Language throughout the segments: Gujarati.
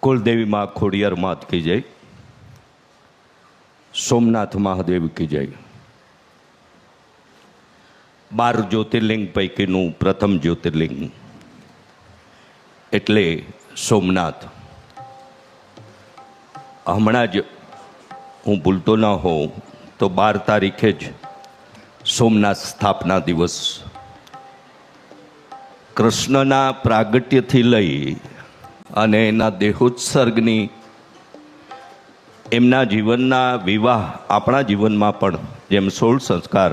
કુલદેવીમાં ખોડિયાર માત કી જય. સોમનાથ મહાદેવ કી જય. બાર જ્યોતિર્લિંગ પૈકીનું પ્રથમ જ્યોતિર્લિંગ. એટલે સોમનાથ. હમણાં જ હું ભૂલતો ન હોઉં તો બાર તારીખે જ સોમનાથ સ્થાપના દિવસ. કૃષ્ણના પ્રાગટ્યથી લઈ અને એના દેહોત્સર્ગની એમના જીવનના વિવાહ આપણા જીવનમાં પણ જેમ સોળ સંસ્કાર,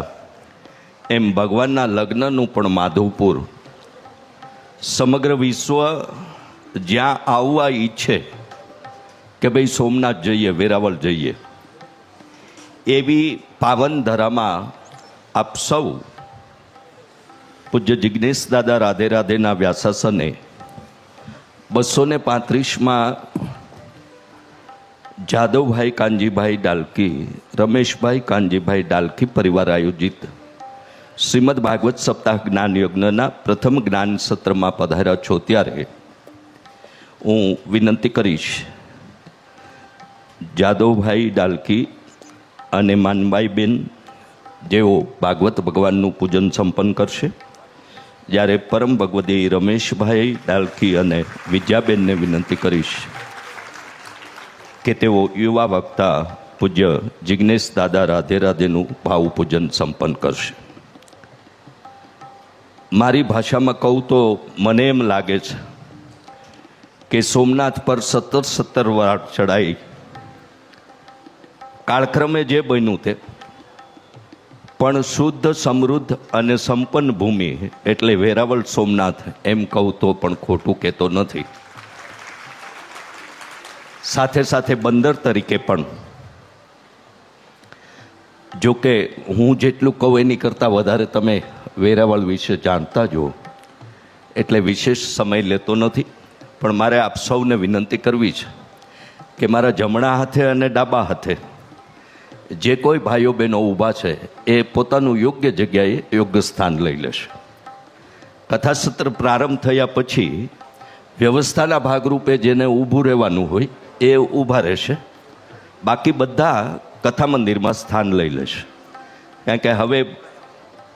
એમ ભગવાનના લગ્નનું પણ માધવપુર. સમગ્ર વિશ્વ જ્યાં આવવા ઈચ્છે કે ભાઈ સોમનાથ જઈએ, વેરાવળ જઈએ, એવી પાવન ધરામાં આપ સૌ પૂજ્ય જિજ્ઞેશ દાદા રાધે રાધેના વ્યાસાસને બસો ને પાંત્રીસમાં જાદવભાઈ કાનજીભાઈ ડાલકી, રમેશભાઈ કાનજીભાઈ ડાલકી પરિવાર આયોજિત. શ્રીમદ ભાગવત સપ્તાહ જ્ઞાન યજ્ઞના પ્રથમ જ્ઞાન સત્રમાં પધાર્યા છો ત્યારે હું વિનંતી કરીશ, જાદવભાઈ ડાલકી અને માનબાઈબેન, જેઓ ભાગવત ભગવાનનું પૂજન સંપન્ન કરશે. જ્યારે પરમ ભગવદી રમેશભાઈ ડાલકી અને વિદ્યાબેનને વિનંતી કરીશ કે તેઓ યુવા વક્તા પૂજ્ય જિજ્ઞેશ દાદા રાધે રાધેનું ભાવ પૂજન સંપન્ન કરશે. મારી ભાષામાં કહું તો મને એમ લાગે છે કે સોમનાથ પર સત્તર સત્તર વાર ચડાઈ કાળક્રમે જે બન્યું તે પણ શુદ્ધ, સમૃદ્ધ અને સંપન્ન ભૂમિ એટલે વેરાવળ સોમનાથ, એમ કહું તો પણ ખોટું કહેતો નથી. સાથે સાથે બંદર તરીકે પણ જો કે હું જેટલું કહું એની કરતાં વધારે તમે વેરાવળ વિશે જાણતા જો એટલે વિશેષ સમય લેતો નથી. પણ મારે આપ સૌને વિનંતી કરવી છે કે મારા જમણા હાથે અને ડાબા હાથે જે કોઈ ભાઈઓ બહેનો ઊભા છે, એ પોતાનું યોગ્ય જગ્યાએ યોગ્ય સ્થાન લઈ લેશે. કથાસત્ર પ્રારંભ થયા પછી વ્યવસ્થાના ભાગરૂપે જેને ઊભું રહેવાનું હોય, એ ઊભા રહેશે. બાકી બધા કથા મંદિરમાં સ્થાન લઈ લેશે. કારણ કે હવે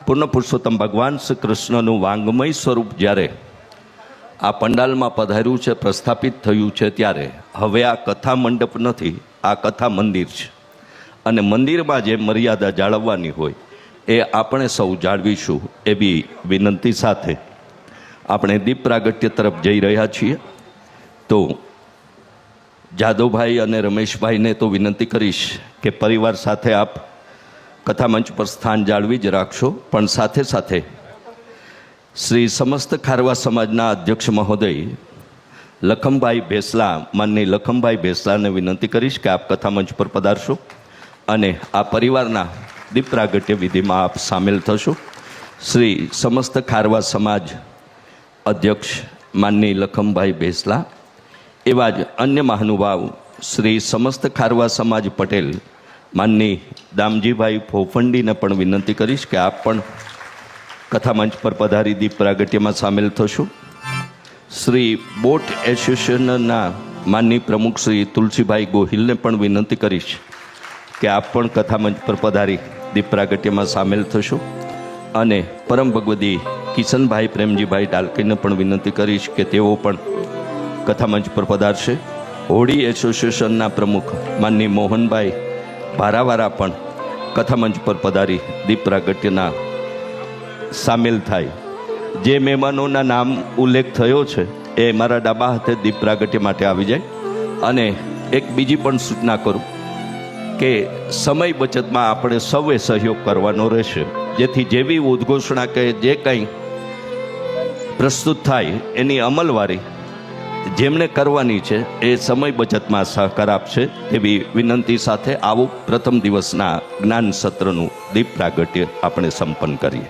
પૂર્ણ પુરુષોત્તમ ભગવાન શ્રી કૃષ્ણનું વાંગમય સ્વરૂપ જ્યારે આ પંડાલમાં પધાર્યું છે, પ્રસ્થાપિત થયું છે ત્યારે હવે આ કથા મંડપ નથી, આ કથા મંદિર છે. અને મંદિરમાં જે મર્યાદા જાળવવાની હોય, એ આપણે સૌ જાળવીશું એવી વિનંતી સાથે. આપણે દીપ પ્રાગટ્ય તરફ જઈ રહ્યા છીએ. તો જાદવભાઈ અને રમેશભાઈને તો વિનંતી કરીશ કે પરિવાર સાથે આપ કથામંચ પર સ્થાન જાળવી જ રાખશો. પણ સાથે સાથે શ્રી સમસ્ત ખારવા સમાજના અધ્યક્ષ મહોદય લખમભાઈ ભેસલા માનની લખમભાઈ ભેસલાને વિનંતી કરીશ કે આપ કથામંચ પર પધારશો. અને આ પરિવારના દીપ પ્રાગટ્ય વિધિમાં આપ સામેલ થશો. શ્રી સમસ્ત ખારવા સમાજ અધ્યક્ષ માનની લખમભાઈ ભેસલા એવા જ અન્ય મહાનુભાવ શ્રી સમસ્ત ખારવા સમાજ પટેલ, માનની દામજીભાઈ ફોફંડીને પણ વિનંતી કરીશ કે આપ પણ કથામંચ પર પધારી દીપ પ્રાગટ્યમાં સામેલ થશો. શ્રી બોટ એસોસિએશનના માનની પ્રમુખ શ્રી તુલસીભાઈ ગોહિલને પણ વિનંતી કરીશ કે આપ પણ કથામંચ પર પધારી દીપ પ્રાગટ્યમાં સામેલ થશો. અને પરમ ભગવદી કિશનભાઈ પ્રેમજીભાઈ ડાલકીને પણ વિનંતી કરીશ કે તેઓ પણ કથામંચ પર પધારશે. હોળી એસોસિએશનના પ્રમુખ માનની મોહનભાઈ ભારાવારા પણ કથામંચ પર પધારી દીપ પ્રાગટ્યના સામેલ થાય. જે મહેમાનોના નામ ઉલ્લેખ થયો છે, એ મારા ડાબા હાથે દીપ પ્રાગટ્ય માટે આવી જાય. અને એક બીજી પણ સૂચના કરું. કે સમય બચતમાં આપણે સૌએ સહયોગ કરવાનો રહેશે. જેથી જેવી ઉદ્ઘોષણા કે જે કંઈ પ્રસ્તુત થાય, એની અમલવારી જેમણે કરવાની છે, એ સમય બચતમાં સહકાર આપશે. તેવી વિનંતી સાથે આવું પ્રથમ દિવસના જ્ઞાન સત્રનું દીપ પ્રાગટ્ય આપણે સંપન્ન કરીએ.